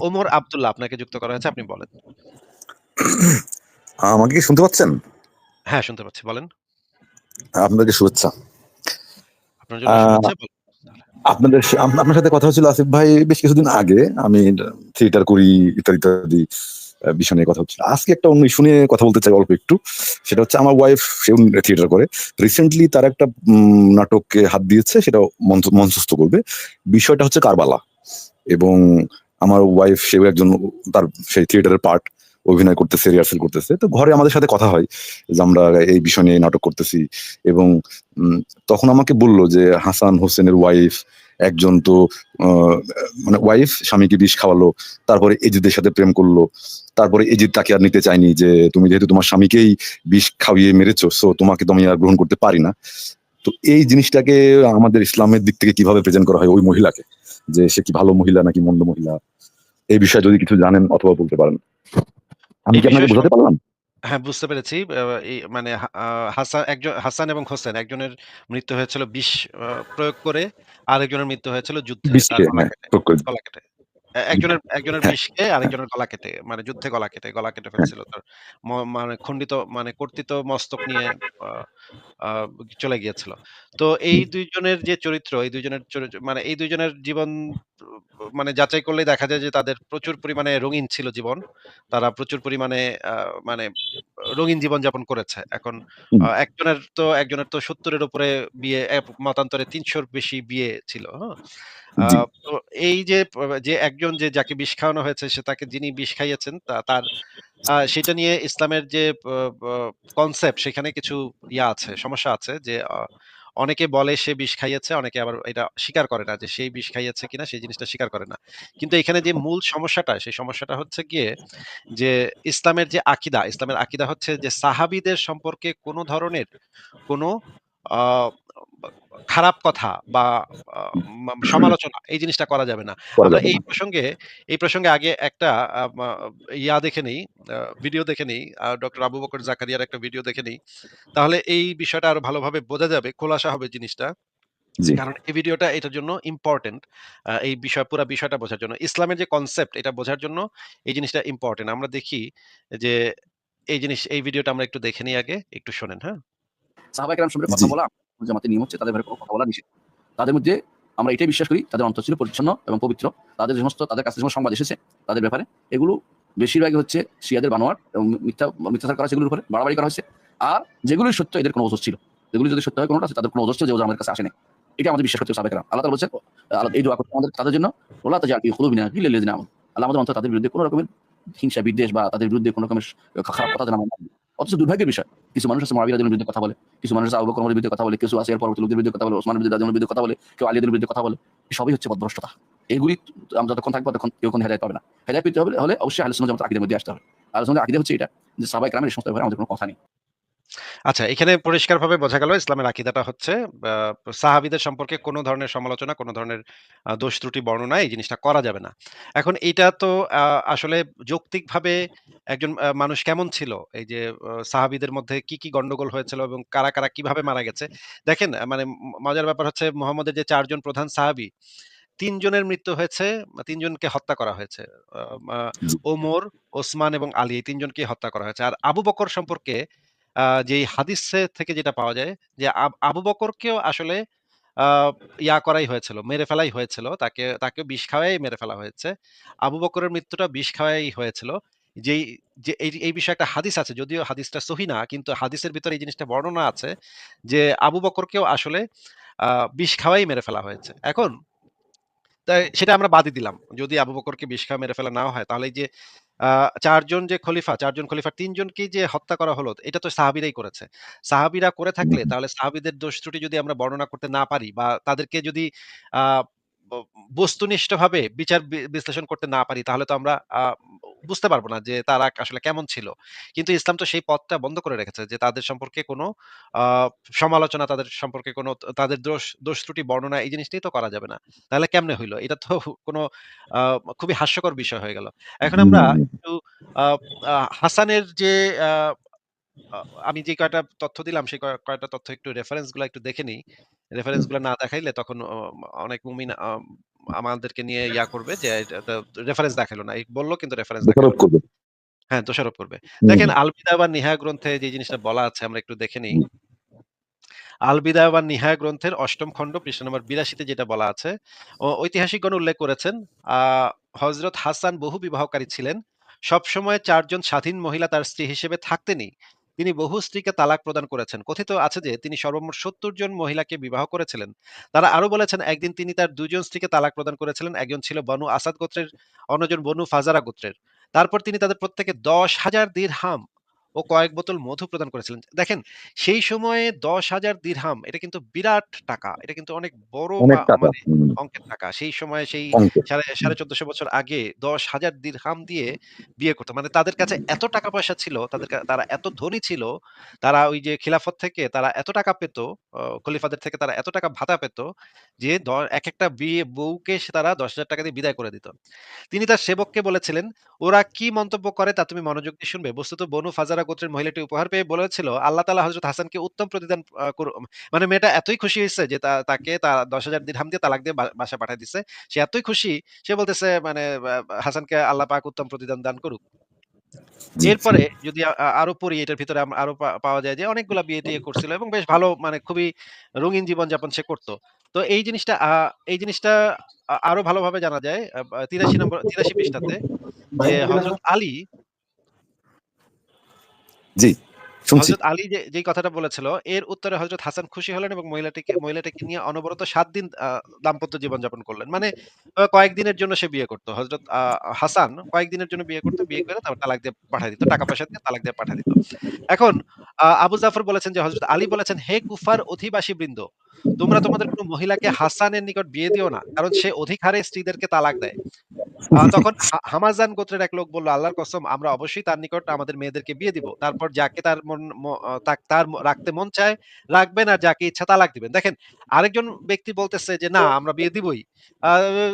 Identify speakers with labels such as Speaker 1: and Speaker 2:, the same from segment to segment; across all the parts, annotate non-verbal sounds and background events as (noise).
Speaker 1: ওমর আব্দুল্লাহ আপনাকে যুক্ত করা হয়েছে। আপনি বলেন। (clears throat)
Speaker 2: আমাকে কি শুনতে পাচ্ছেন?
Speaker 1: হ্যাঁ, শুনতে পাচ্ছি। বলেন।
Speaker 2: আপনাকে শুভেচ্ছা।
Speaker 1: আপনার জন্য শুভেচ্ছা।
Speaker 2: আপনাদের আপনার সাথে কথা হচ্ছিল আসিফ ভাই বেশ কিছুদিন আগে। আমি থিয়েটার করি ইত্যাদি, ইত্যাদি বিষয় নিয়ে কথা হচ্ছিল। আজকে একটা অন্য ইস্যু নিয়ে কথা বলতে চাই অল্প একটু। সেটা হচ্ছে আমার ওয়াইফ সেও থিয়েটার করে। রিসেন্টলি তার একটা উম নাটকে হাত দিয়েছে সেটা মঞ্চস্থ করবে। বিষয়টা হচ্ছে কারবালা। এবং আমার ওয়াইফ সেও একজন তার সেই থিয়েটারের পার্ট অভিনয় করতেছে, রিহার্সেল করতেছে। তো ঘরে আমাদের সাথে কথা হয় যে আমরা এই বিষয় নিয়ে নাটক করতেছি এবং তখন আমাকে বলল যে হাসান হোসেনের ওয়াইফ একজন তো মানে ওয়াইফ স্বামীকে বিষ খাওয়ালো। তারপরে এজিদের সাথে প্রেম করল তারপরে এজিদ তাকে আর নিতে চায়নি যে তুমি যেহেতু তোমার স্বামীকেই বিষ খাইয়ে মেরেছো সো তোমাকে তো আমি আর গ্রহণ করতে পারি না। তো এই জিনিসটাকে আমাদের ইসলামের দিক থেকে কীভাবে প্রেজেন্ট করা হয় ওই মহিলাকে? যে সে কি ভালো মহিলা নাকি মন্দ মহিলা? এই বিষয়ে যদি কিছু জানেন অথবা বলতে পারেন। আমি কি আপনাকে বোঝাতে পারলাম?
Speaker 1: হ্যাঁ, বুঝতে পেরেছি। মানে হাসান একজন হাসান এবং হোসেন একজনের মৃত্যু হয়েছিল বিষ প্রয়োগ করে, আরেকজনের মৃত্যু হয়েছিল যুদ্ধে।
Speaker 2: হ্যাঁ,
Speaker 1: একজনের একজনের
Speaker 2: হ্যাঁ,
Speaker 1: বিষ খেয়ে
Speaker 2: হ্যাঁ,
Speaker 1: আরেকজনের গলা কেটে, মানে যুদ্ধে গলা কেটে, গলা কেটে
Speaker 2: হ্যাঁ।
Speaker 1: ফেলছিল তার। মানে খণ্ডিত মানে কর্তিত মস্তক নিয়ে চলে গিয়েছিল। তো এই দুইজনের যে চরিত্র, এই ২ জনের চরিত্র মানে এই দুইজনের জীবন মানে যাচাই করলেই দেখা যায় যে তাদের প্রচুর পরিমাণে রঙিন ছিল জীবন। তারা প্রচুর পরিমাণে মানে রঙিন জীবনযাপন করেছে। এখন একজনের তো একজনের তো ৭০ এর উপরে বিয়ে, মতান্তরে ৩০০ র বেশি বিয়ে ছিল। হ্যাঁ? তো এই যে যে একজন যে যাকে বিষ খাওয়ানো হয়েছে সে তাকে যিনি বিষ খাইয়েছেন তার সেটা নিয়ে ইসলামের যে কনসেপ্ট সেখানে কিছু ইয়া আছে, সমস্যা আছে যে অনেকে বলে সে বিষ খাইয়েছে, অনেকে আবার এটা স্বীকার করে না যে সেই বিষ খাইয়েছে কিনা সেই জিনিসটা স্বীকার করে না। কিন্তু এখানে যে মূল সমস্যাটা, সেই সমস্যাটা হচ্ছে গিয়ে যে ইসলামের যে আকিদা ইসলামের আকিদা হচ্ছে যে সাহাবিদের সম্পর্কে কোনো ধরনের কোনো খারাপ কথা বা সমালোচনা এই জিনিসটা করা যাবে না। আমরা এই প্রসঙ্গে এই প্রসঙ্গে আগে একটা ইয়া দেখে নেই, ভিডিও দেখে নেই। ডক্টর আবু বকর জাকারিয়ার একটা ভিডিও দেখে নেই। তাহলে এই বিষয়টা আরও ভালোভাবে বোঝা যাবে, খোলাসা হবে জিনিসটা। কারণ এই ভিডিওটা এটার জন্য ইম্পোর্টেন্ট। এই বিষয় পুরা বিষয়টা বোঝার জন্য। ইসলামের যে কনসেপ্ট এটা বোঝার জন্য এই জিনিসটা ইম্পোর্টেন্ট। আমরা দেখি যে এই জিনিস এই ভিডিওটা আমরা একটু দেখে নিই আগে। একটু শোনেন, হ্যাঁ?
Speaker 3: সাহাবায়ে কেরাম সম্পর্কে কথা বলা জামাতের নিয়ম হচ্ছে, তাদের কোনো কথা বলা নিষেধ। তাদের মধ্যে আমরা এটাই বিশ্বাস করি, তাদের অন্তর ছিল পরিচ্ছন্ন এবং পবিত্র। তাদের সমস্ত, তাদের কাছে সমস্ত সংবাদ এসেছে, তাদের ব্যাপারে এগুলো বেশিরভাগই হচ্ছে শিয়াদের বানোয়াট এবং মিথ্যা, মিথ্যাচার করা সেগুলোর উপরে, বাড়াবাড়ি করা হয়েছে। আর যেগুলো সত্য, এদের কোনো ওজর ছিল। যেগুলো যদি সত্য হয়, কোনটা তাদের কোনো ওজর ছিল যে আমাদের কাছে আসে নাই। এটা আমাদের বিশ্বাস করতে কেরাম। আল্লাহ আল্লাহ এই দোয়া করতে আমাদের, তাদের জন্য ওলা ফি কুলুবিনা গিল্লাল লাযিনা আমানু। আল্লাহ আমাদের অন্তর তাদের বিরুদ্ধে কোনো রকমের হিংসা, বিদ্বেষ বা তাদের বিরুদ্ধে কোনো রকমের খারাপ কথা না বলি। অথচ দুর্ভাগ্যের বিষয় কিছু মানুষ আছে রাদিয়াল্লাহু বিরুদ্ধে কথা বলে, কিছু মানুষ আছে আবু বিরুদ্ধে কথা বলে, কিছু আছে পরবর্তী লোকদের বিরুদ্ধে কথা বলে, ওসমানের বিরুদ্ধে রাদিয়াল্লাহু বিরুদ্ধে কথা বলে, কেউ আলীদের বিরুদ্ধে কথা বলে। সবই হচ্ছে পদভ্রষ্টতা এগুলি আমরা যতক্ষণ থাকব তখন কেউ কোনো হেদায়ত পাবে না। হেদায়ত পেতে হলে অবশ্যই আলোচনা সুন্নাহ জামাতের মধ্যে আসতে হবে। আলোচনা আগে হচ্ছে এটা যে সবাই গ্রামের সমস্ত ব্যাপারে আমাদের কোনো কথা নেই।
Speaker 1: আচ্ছা, এখানে পরিষ্কারভাবে বোঝা গেল ইসলামের আকীদাটা হচ্ছে সাহাবীদের সম্পর্কে কোনো ধরনের সমালোচনা, কোনো ধরনের দোষ ত্রুটি বর্ণনা এই জিনিসটা করা যাবে না। এখন এটা তো আসলে যৌক্তিকভাবে একজন মানুষ কেমন ছিল? এই যে সাহাবীদের মধ্যে কি, কি গন্ডগোল হয়েছিল এবং কারা, কারা কীভাবে মারা গেছে? দেখেন মানে মজার ব্যাপার হচ্ছে মোহাম্মদের যে চারজন প্রধান সাহাবী, তিনজনের মৃত্যু হয়েছে, তিনজনকে হত্যা করা হয়েছে। ওমর, ওসমান এবং আলী এই ৩ জনকেই হত্যা করা হয়েছে। আর আবু বকর সম্পর্কে যেই হাদিসে থেকে যেটা পাওয়া যায় যে আব বকরকেও আসলে ইয়া করাই হয়েছিল, মেরে ফেলাই হয়েছিল। তাকে তাকে বিষ খাওয়াই মেরে ফেলা হয়েছে। আবু বকরের মৃত্যুটা বিষ খাওয়াই হয়েছিল। যেই যে এই বিষয়ে একটা হাদিস আছে। যদিও হাদিসটা সহিহ না, কিন্তু হাদিসের ভিতরে এই জিনিসটা বর্ণনা আছে যে আবু বকরকেও আসলে বিষ খাওয়াই মেরে ফেলা হয়েছে। এখন তাই সেটা আমরা বাদই দিলাম। যদি আবু বকরকে বিষ খাওয়া মেরে ফেলা না হয়, তাহলে যে চারজন ৪ যে খলিফা, চারজন খলিফা তিনজনকেই যে হত্যা করা হলো, এটা তো সাহাবিরাই করেছে। সাহাবিরা করে থাকলে তাহলে সাহাবিদের দোষ ত্রুটি যদি আমরা বর্ণনা করতে না পারি বা তাদেরকে যদি আ ব বস্তুনিষ্ঠভাবে বিচার বিশ্লেষণ করতে না পারি, তাহলে তো আমরা বুঝতে পারব না যে তারা আসলে কেমন ছিল। কিন্তু ইসলাম তো সেই পথটা বন্ধ করে রেখেছে যে তাদের সম্পর্কে কোনো সমালোচনা, তাদের সম্পর্কে কোনো তাদের দোষ দোষ ত্রুটি বর্ণনা এই জিনিসটাই তো করা যাবে না। তাহলে কেমনে হইল এটা তো কোনো খুবই হাস্যকর বিষয় হয়ে গেল। এখন আমরা একটু হাসানের যে আমি যে কয়টা তথ্য দিলাম সেই কয়টা তথ্য একটু রেফারেন্সগুলা একটু দেখে নিই। রেফারেন্সগুলা না দেখাইলে তখন অনেক মুমিন আমাদেরকে নিয়ে ইয়া করবে যে রেফারেন্স দেখাল না। বলল কিন্তু রেফারেন্স দেখাল। হ্যাঁ, দোষারোপ করবে। দেখেন। আল-বিদা বা নিহায় গ্রন্থে যে জিনিসটা বলা আছে আমরা একটু দেখে নিই আলবিদা বা নিহায় গ্রন্থের অষ্টম খণ্ড পৃষ্ঠা নম্বর ৮২ তে যেটা বলা আছে, ঐতিহাসিকগণ উল্লেখ করেছেন, আ হযরত হাসান বহু বিবাহকারী ছিলেন। সবসময় চারজন স্বাধীন মহিলা তার স্ত্রী হিসেবে থাকতেনই তিনি বহু স্ত্রীকে তালাক প্রদান করেছেন। কথিত আছে যে তিনি সর্বমোট ৭০ জন মহিলাকে বিবাহ করেছিলেন। তারা আরও বলেছেন একদিন তিনি তার দুজন স্ত্রীকে তালাক প্রদান করেছিলেন। একজন ছিল বনু আসাদ গোত্রের, অন্যজন বনু ফাজারা গোত্রের। তারপর তিনি তাদের প্রত্যেকে ১০,০০০ দিরহাম ও কয়েক বোতল মধু প্রদান করেছিলেন। দেখেন সেই সময়ে ১০,০০০ দিরহাম এটা কিন্তু বিরাট টাকা। এটা কিন্তু অনেক বড়
Speaker 2: টাকা।
Speaker 1: মানে। অঙ্কের টাকা। সেই সময়ে সেই সাড়ে সাড়ে ১৪০০ বছর আগে ১০,০০০ দিরহাম দিয়ে বিয়ে করত। মানে তাদের কাছে এত টাকা পয়সা ছিল, তাদের তারা এত ধনী ছিল, তারা ওই যে খিলাফত থেকে তারা এত টাকা পেত, খলিফাদের থেকে তারা এত টাকা ভাতা পেত যে এক একটা বিয়ে বউকে তারা ৳১০,০০০ দিয়ে বিদায় করে দিত। তিনি তার সেবককে বলেছিলেন, "ওরা কি মন্তব্য করে তা তুমি মনোযোগ দিয়ে শুনবে।" বস্তুত বনু ফাজারা গোত্রের মহিলাটি উপহার পেয়ে বলেছিল, "আল্লাহ তাআলা হযরত হাসানকে উত্তম প্রতিদান মানে মেয়েটা এতই খুশি হইছে যে তাকে তা ১০,০০০ দিরহাম দিয়ে তালাক দিয়ে বা বাসায় পাঠায় দিছে। সে এতই খুশি সে বলতেছে মানে হাসানকে আল্লাহ পাক উত্তম প্রতিদান দান করুক। এরপরে যদি আরও পড়ি এটার ভিতরে আরও পাওয়া যায় যে অনেকগুলা বিয়ে-টিয়ে করছিল এবং বেশ ভালো মানে খুবই রঙিন জীবন যাপন সে করত। তো এই জিনিসটা এই জিনিসটা আরও ভালোভাবে জানা যায় তিরাশি নম্বর ৮৩ পৃষ্ঠাতে যে হযরত আলী
Speaker 2: জি, শুনছি।
Speaker 1: আলী যে কথাটা বলেছিল, এর উত্তরে হযরত হাসান খুশি হলেন এবং মহিলাটিকে মহিলাটিকে নিয়ে অনবরত ৭ দিন দাম্পত্য জীবনযাপন করলেন। মানে কয়েকদিনের জন্য সে বিয়ে করত। হযরত হাসান কয়েকদিনের জন্য বিয়ে করত। বিয়ে করে তারপর তালাক দিয়ে পাঠায় দিত। টাকা-পয়সা দিয়ে তালাক দিয়ে পাঠায় দিত। এখন আবু জাফর বলেছেন যে হযরত আলী বলেছেন, "হে কুফার অধিবাসী বৃন্দ তোমরা তোমাদের কোন মহিলাকে হাসানের নিকট বিয়ে দিও না। কারণ সে অধিক হারে স্ত্রীদেরকে তালাক দেয়।" (laughs) তখন হা হামাযান গোত্রের এক লোক বলল, "আল্লাহর কসম আমরা অবশ্যই তার নিকট আমাদের মেয়েদেরকে বিয়ে দিব। তারপর যাকে তার মন তার রাখতে মন চায় রাখবেন আর যাকে ইচ্ছা তালাক দিবেন।" দেখেন আরেকজন ব্যক্তি বলতেছে যে, "না আমরা বিয়ে দিবই। আ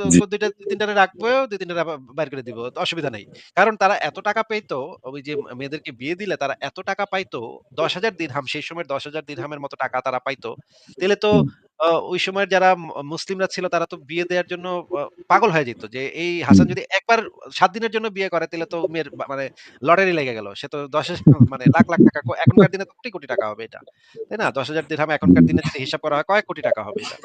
Speaker 2: জি।
Speaker 1: ২ টা ২-৩ টারে রাখব, ২-৩ বাইর করে দিব। অসুবিধা নাই।" কারণ তারা এত টাকা পেত, ওই যে মেয়েদেরকে বিয়ে দিলে তারা এত টাকা পাইতো ১০,০০০ দিরহাম সেই সময়ের ১০,০০০ দিরহামের মতো টাকা তারা পাইতো। তাইলে তো ওই সময়ের যারা মুসলিমরা ছিল তারা তো বিয়ে দেওয়ার জন্য পাগল হয়ে যেত। যে এই হাসান যদি একবার সাত দিনের জন্য বিয়ে করে তাহলে তো মেয়ের মানে লটারি লেগে গেল। সে তো ১০ মানে লাখ, লাখ টাকা এখনকার দিনে কোটি, কোটি টাকা হবে এটা। তাই না? দশ হাজার দিন এখনকার দিনে যদি হিসাব করা হয় কয়েক কোটি টাকা হবে এটা।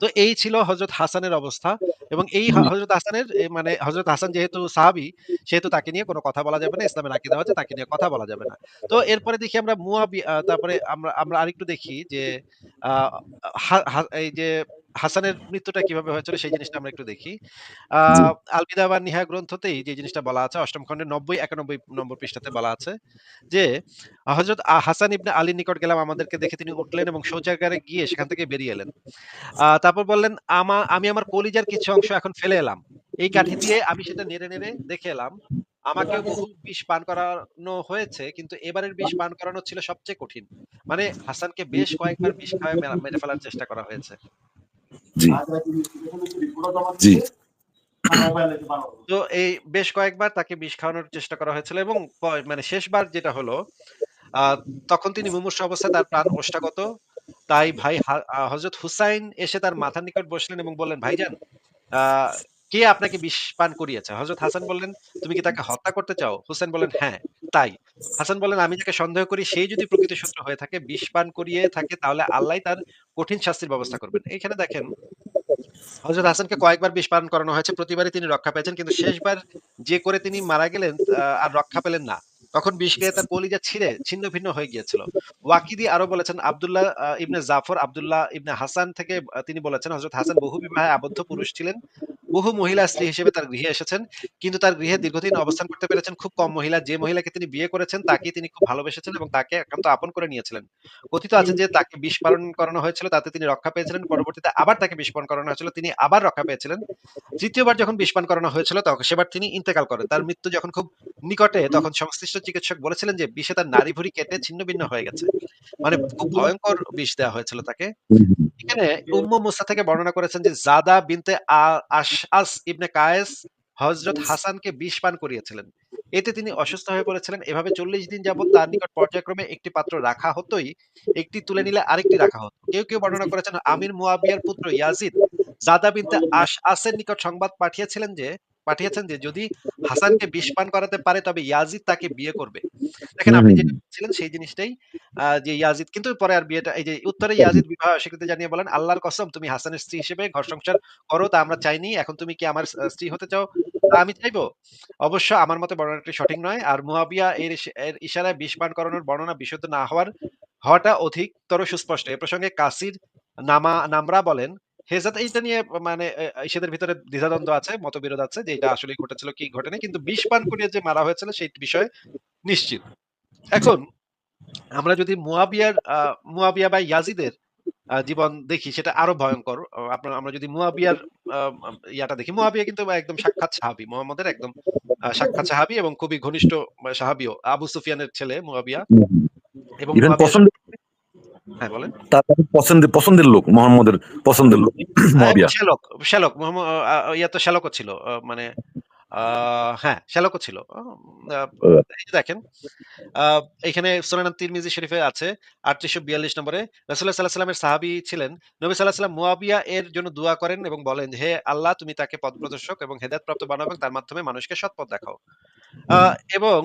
Speaker 1: তো এই ছিল হজরত হাসানের অবস্থা এবং এই হজরত হাসানের মানে হজরত হাসান যেহেতু সাহাবি সেহেতু তাকে নিয়ে কোনো কথা বলা যাবে না। ইসলামের দেওয়া হচ্ছে তাকে নিয়ে কথা বলা যাবে না। তো এরপরে দেখি আমরা মুয়াবি তারপরে আমরা আমরা আরেকটু দেখি যে এই যে হাসানের মৃত্যুটা কীভাবে হয়েছিল সেই জিনিসটা আমরা একটু দেখি। আ
Speaker 2: জি।
Speaker 1: আল-বিদা ওয়ান নিহায়া গ্রন্থতেই যে জিনিসটা বলা আছে ৮ম খন্ডের ৯০-৯১ নম্বর পৃষ্ঠাতে বলা আছে যে হযরত আ হাসান ইবনে আলীর নিকট গেলাম আমাদেরকে দেখে তিনি উঠলেন এবং শৌচাগারে গিয়ে সেখান থেকে বেরিয়ে এলেন। তারপর বললেন, আমা "আমি আমার কলিজার কিছু অংশ এখন ফেলে এলাম। এই কাঠি দিয়ে আমি সেটা নেড়ে, নেড়ে দেখে এলাম। আমাকে বহু বিষ পান করানো হয়েছে কিন্তু এবারের বিষ পান করানো ছিল সবচেয়ে কঠিন।" মানে হাসানকে বেশ কয়েকবার বিষ খাওয়ায় মেরে ফেলার চেষ্টা করা হয়েছে।
Speaker 2: জি। জি।
Speaker 1: তো এই বেশ কয়েকবার তাকে বিষ খাওয়ানোর চেষ্টা করা হয়েছিল এবং মানে শেষবার যেটা হলো, তখন তিনি মুমূর্ষু অবস্থায় তার প্রাণ ওষ্ঠাগত। তাই ভাই হা আ হুসাইন এসে তার মাথার নিকট বসলেন এবং বললেন, "ভাইজান, কে আপনাকে বিষ পান করিয়েছে?" হজরত হাসান বললেন, "তুমি কি তাকে হত্যা করতে চাও?" হুসাইন বললেন, "হ্যাঁ, তাই।" হাসান বললেন, "আমি যাকে সন্দেহ করি সেই যদি প্রকৃত শত্রু হয়ে থাকে, বিষ পান করিয়ে থাকে তাহলে আল্লাহই তার কঠিন শাস্তির ব্যবস্থা করবেন।" এইখানে দেখেন হযরত হাসানকে কয়েকবার বিষ পান করানো হয়েছে। প্রতিবারই তিনি রক্ষা পেয়েছেন। কিন্তু শেষবার যে করে তিনি মারা গেলেন আর রক্ষা পেলেন না। তখন বিষ খেয়ে তার কলিজা ছিঁড়ে ছিন্ন-ভিন্ন হয়ে গিয়েছিল। ওয়াকিদি আরও বলেছেন আব্দুল্লাহ ইবনে জাফর, আবদুল্লাহ ইবনে হাসান থেকে তিনি বলেছেন হযরত হাসান বহু বিবাহে আবদ্ধ পুরুষ ছিলেন। বহু মহিলা স্ত্রী হিসেবে তার গৃহে এসেছেন। কিন্তু তার গৃহে দীর্ঘদিন অবস্থান করতে পেরেছেন খুব কম মহিলা। যে মহিলাকে তিনি বিয়ে করেছেন তাকেই তিনি খুব ভালোবেসেছেন এবং তাকে একান্ত আপন করে নিয়েছিলেন। কথিত আছে যে তাকে পালন করানো হয়েছিল তাতে তিনি রক্ষা পেয়েছিলেন। পরবর্তীতে আবার তাকে পান করানো হয়েছিল। তিনি আবার রক্ষা পেয়েছিলেন। তৃতীয়বার যখন পান করানো হয়েছিল তখ সেবার তিনি ইন্তেকাল করেন। তার মৃত্যু যখন খুব নিকটে তখন সংশ্লিষ্ট চিকিৎসক বলেছিলেন যে বিষে তার নারী ভুড়ি কেটে ছিন্ন-ভিন্ন হয়ে গেছে। মানে খুব ভয়ঙ্কর বিষ দেওয়া হয়েছিল তাকে। এখানে উম্মু মুসা থেকে বর্ণনা করেছেন যে জাদা বিনতে আশআস ইবনে কায়েস হযরত হাসানকে বিষ পান করিয়েছিলেন। এতে তিনি অসুস্থ হয়ে পড়েছিলেন। এভাবে ৪০ দিন যাবত তার নিকট পর্যায়ক্রমে একটি পাত্র রাখা হতোই একটি তুলে নিলে আরেকটি রাখা হতো। কেউ, কেউ বর্ণনা করেছেন আমির মুয়াবিয়ার পুত্র ইয়াজিদ জাদা বিনতে আশআসের নিকট সংবাদ পাঠিয়েছিলেন যে পাঠিয়েছেন যে যদি হাসানকে বিষ পান করাতে পারে তবে ইয়াজিদ তাকে বিয়ে করবে। দেখেন আপনি যেটা। বলছিলেন সেই জিনিসটাই যে ইয়াজিদ কিন্তু পরে আর বিয়েটা এই যে উত্তরে ইয়াজিদ বিবাহ অস্বীকৃতি জানিয়ে বলেন, "আল্লাহর কসম তুমি হাসানের স্ত্রী হিসেবে ঘর সংসার করো তা আমরা চাইনি। এখন তুমি কি আমার স্ত্রী হতে চাও? তা আমি চাইব?" অবশ্য আমার মতে বর্ণনাটি সঠিক নয়। আর মুয়াবিয়া এর এর ইশারায় বিষ পান করানোর বর্ণনা বিশুদ্ধ না হওয়ার হওয়াটা অধিকতর সুস্পষ্ট। এ প্রসঙ্গে কাসির নামা নামরা বলেন, হেজাত এইটা নিয়ে মানে ভিতরে দ্বিধাদ্বন্দ্ব আছে, মতবিরোধ আছে যে এটা আসলেই ঘটেছিল কি ঘটেনি। কিন্তু বিষ পান করিয়ে যে মারা হয়েছিল সেই বিষয়ে নিশ্চিত। এখন আমরা যদি মুয়াবিয়ার মুয়াবিয়া বা ইয়াজিদের জীবন দেখি সেটা আরও ভয়ঙ্কর আপনার আমরা যদি মুয়াবিয়ার ইয়াটা দেখি, মুয়াবিয়া কিন্তু একদম সাক্ষাৎ সাহাবী। মুহাম্মদের একদম সাক্ষাৎ সাহাবী এবং খুবই ঘনিষ্ঠ সাহাবিও আবু সুফিয়ানের ছেলে মুয়াবিয়া। এবং
Speaker 2: পছন্দের। তার পছন্দের পছন্দের লোক মোহাম্মদের পছন্দের লোক
Speaker 1: হ্যাঁ, শ্যালক, শ্যালক মোহাম্ম ইয়া তো শ্যালকও ছিল। মানে হ্যাঁ, শ্যালকও ছিল। আ আ
Speaker 2: ও
Speaker 1: এই যে দেখেন এখানে সুনান তিরমিজি শরীফে আছে ৩৮৪২ নম্বরে ওয়াসাল্লামের ছিলেন। নবী আলাইহি মুয়াবিয়া এর জন্য দোয়া করেন এবং বলেন, "হে আল্লাহ তুমি তাকে পথপ্রদর্শক এবং হেদায়েতপ্রাপ্ত বানাও এবং তার মাধ্যমে মানুষকে সৎ পথ দেখাও।" এবং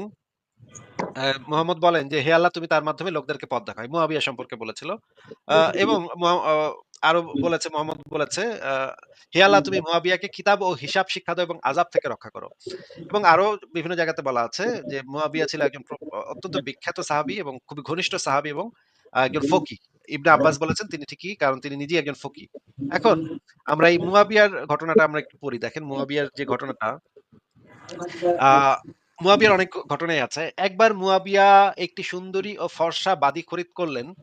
Speaker 1: মুহাম্মদ বলেন যে, "হে আল্লাহ তুমি তার মাধ্যমে লোকদেরকে পথ দেখাও।" মুয়াবিয়া সম্পর্কে বলেছিল। এবং আরও বলেছে মুহাম্মদ বলেছে "হে আল্লাহ তুমি মুয়াবিয়াকে কিতাব ও হিসাব শিক্ষা দাও এবং আযাব থেকে রক্ষা করো।" এবং আরও বিভিন্ন জায়গাতে বলা আছে যে মুয়াবিয়া ছিল একজন অত্যন্ত বিখ্যাত সাহাবি এবং খুবই ঘনিষ্ঠ সাহাবি এবং একজন ফকি। ইবনে আব্বাস বলেছেন তিনি ঠিকই কারণ তিনি নিজেই একজন ফকি। এখন আমরা এই মুয়াবিয়ার ঘটনাটা আমরা একটু পড়ি। দেখেন মুয়াবিয়ার যে ঘটনাটা মুয়াবিয়ার অনেক ঘটনাই আছে। একবার মুয়াবিয়া একটি সুন্দরী ও ফর্সা বাদী খরিদ করলেন।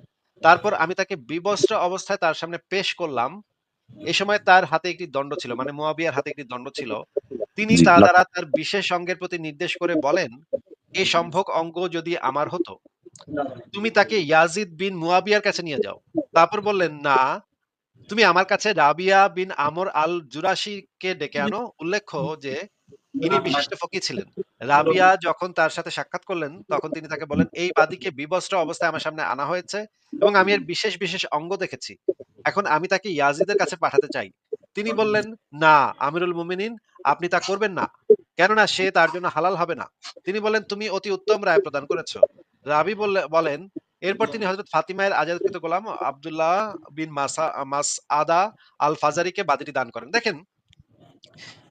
Speaker 1: তারপর আমি তাকে বিবস্ত্র অবস্থায় তার সামনে পেশ করলাম। এ সময় তার হাতে একটি দণ্ড ছিল। মানে মুয়াবিয়ার হাতে একটি দণ্ড ছিল। তিনি তা দ্বারা তার বিশেষ অঙ্গের প্রতি নির্দেশ করে বলেন, "এ সম্ভোগ অঙ্গ যদি আমার হতো, তুমি তাকে ইয়াজিদ বিন মুয়াবিয়ার কাছে নিয়ে যাও।" তারপর বললেন, "না, তুমি আমার কাছে রাবিয়া বিন আমর আল জুরাশিকে ডেকে আনো।" উল্লেখ্য যে ইনি বিশিষ্ট ফকি ছিলেন। রাবিয়া যখন তার সাথে সাক্ষাৎ করলেন, তখন তিনি তাকে বললেন, "এই বাদীকে বিবস্ত্র অবস্থায় আমার সামনে আনা হয়েছে এবং আমি এর বিশেষ, বিশেষ অঙ্গ দেখেছি। এখন আমি তাকে ইয়াজিদের কাছে পাঠাতে চাই।" তিনি বললেন, "না, আমিরুল মুমিনিন, আপনি তা করবেন না। কেননা সে তার জন্য হালাল হবে না।" তিনি বলেন "তুমি অতি উত্তম রায় প্রদান করেছ।" রাবি বললে বলেন, এরপর তিনি হযরত ফাতিমায়ের আজাদকৃত গোলাম আব্দুল্লাহ বিন মাসা মাস আদা আল ফাজারিকে বাদীটি দান করেন। দেখেন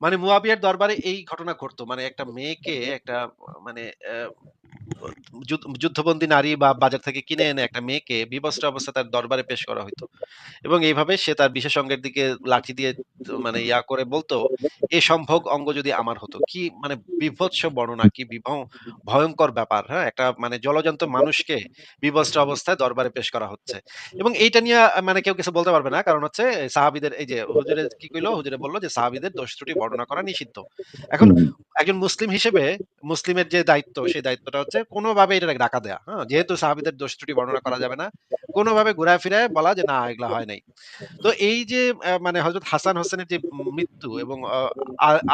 Speaker 1: মানে মুয়াবিয়ার দরবারে এই ঘটনা ঘটতো। মানে একটা মেয়েকে একটা মানে যুদ্ধবন্দী নারী বা বাজার থেকে কিনে এনে একটা মেয়েকে বিবস্ত্র অবস্থায় তার দরবারে পেশ করা হইতো। এবং এইভাবে সে তার বিশেষ অঙ্গের দিকে লাঠি দিয়ে মানে ইয়া করে বলতো, "এ সম্ভোগ অঙ্গ যদি আমার হতো।" কি মানে বিভৎস বর্ণনা, কি বিভ ভয়ংকর ব্যাপার, হ্যাঁ? একটা মানে জলজন্ত মানুষকে বিবস্ত্র অবস্থায় দরবারে পেশ করা হচ্ছে। এবং এইটা নিয়ে মানে কেউ কিছু বলতে পারবে না। কারণ হচ্ছে সাহাবীদের এই যে হুজুরে কি কইলো হুজুরে বলল যে সাহাবীদের দোষ ত্রুটি বর্ণনা করা নিষিদ্ধ। এখন। একজন মুসলিম হিসেবে মুসলিমের যে দায়িত্ব, সেই দায়িত্বটা হচ্ছে কোনভাবে এটা ঢাকা দেয়া। হ্যাঁ? যেহেতু সাহাবীদের দোষ ত্রুটি বর্ণনা করা যাবে না, কোনভাবে ঘুরায় ফিরায় বলা যে, "না, এগুলা হয় নাই।" তো এই যে মানে হযরত হাসান হোসেনের যে মৃত্যু এবং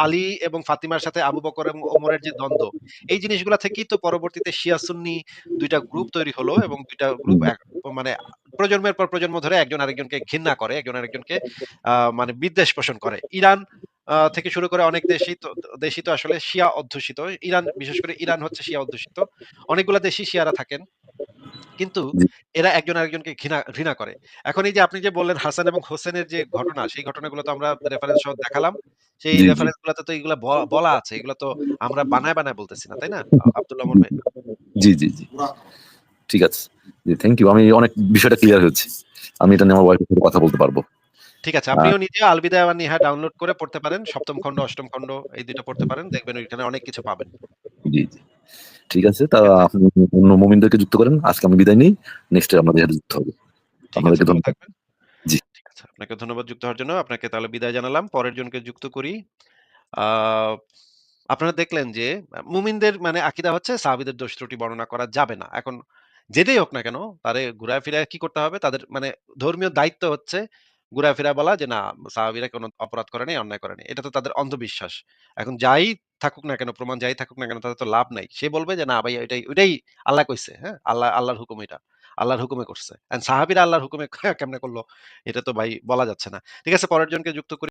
Speaker 1: আলী এবং ফাতিমার সাথে আবু বকর এবং ওমরের যে দ্বন্দ্ব, এই জিনিসগুলা থেকেই তো পরবর্তীতে শিয়া সুন্নি ২ টা গ্রুপ তৈরি হলো এবং দুইটা গ্রুপ মানে প্রজন্মের পর প্রজন্ম ধরে একজন আরেকজনকে ঘৃণা করে, একজন আরেকজনকে মানে বিদ্বেষ পোষণ করে। ইরান থেকে শুরু করে অনেক দেশই তো দেশই তো আসলে শিয়া অধ্যুষিত। ইরান বিশেষ করে ইরান হচ্ছে শিয়া অধ্যুষিত। অনেকগুলা দেশই শিয়ারা থাকেন। কিন্তু এরা একজন আরেকজনকে ঘৃণা ঘৃণা করে। এখন এই যে আপনি যে বললেন হাসান এবং হোসেনের যে ঘটনা, সেই ঘটনাগুলো তো আমরা রেফারেন্স সহ দেখালাম। সেই। রেফারেন্স গুলাতে তো এগুলা বলা আছে। এগুলা তো আমরা বানায়, বানায় বলতেছি না, তাই না? আ আব্দুল ভাই।
Speaker 2: জি, জি, জি। ঠিক আছে। জি, থ্যাংক ইউ। আমি অনেক বিষয়টা ক্লিয়ার হয়েছে। আমি এটা নিয়ে আমার ওয়াইফের সাথে কথা বলতে পারব।
Speaker 1: ঠিক আছে। আপনিও নিজে আল বিদায়া ওয়ান নিহা ডাউনলোড করে পড়তে পারেন। ৭ম খণ্ড, ৮ম খণ্ড এই ২ টা পড়তে পারেন। দেখবেন ওইখানে অনেক কিছু পাবেন।
Speaker 2: জি, জি। ঠিক আছে। তা আপনি অন্য মুমিনদেরকে যুক্ত করেন। আজকে আমি বিদায় নেই। নেক্সট এ আপনাদের সাথে যুক্ত হব। আপনাদেরকে ধন্যবাদ। জি।
Speaker 1: ঠিক আছে। আপনাকে ধন্যবাদ যুক্ত হওয়ার জন্য। আপনাকে তাহলে বিদায় জানালাম। পরের জনকে যুক্ত করি। আপনারা দেখলেন যে মুমিনদের মানে আকীদা হচ্ছে সাহাবীদের দোষ ত্রুটি বর্ণনা করা যাবে না। এখন যেটাই হোক না কেন, তারে ঘুরায় ফিরায় কি করতে হবে? তাদের মানে ধর্মীয় দায়িত্ব হচ্ছে ঘুরায় ফিরায় বলা যে, "না, সাহাবিরা কোনো অপরাধ করে অন্যায় করে নাই।" এটা তো তাদের অন্ধবিশ্বাস। এখন যাই থাকুক না কেন, প্রমাণ যাই থাকুক না কেন, তাদের তো লাভ নাই। সে বলবে যে, "না ভাই এটাই ওইটাই আল্লাহ কইছে।" হ্যাঁ? আল্লাহ আল্লাহর হুকুম এটা। আল্লাহর হুকুমে করছে। সাহাবীরা আল্লাহর হুকুমে কেমনে করল এটা তো ভাই বলা যাচ্ছে না। ঠিক আছে পরের জনকে যুক্ত করি।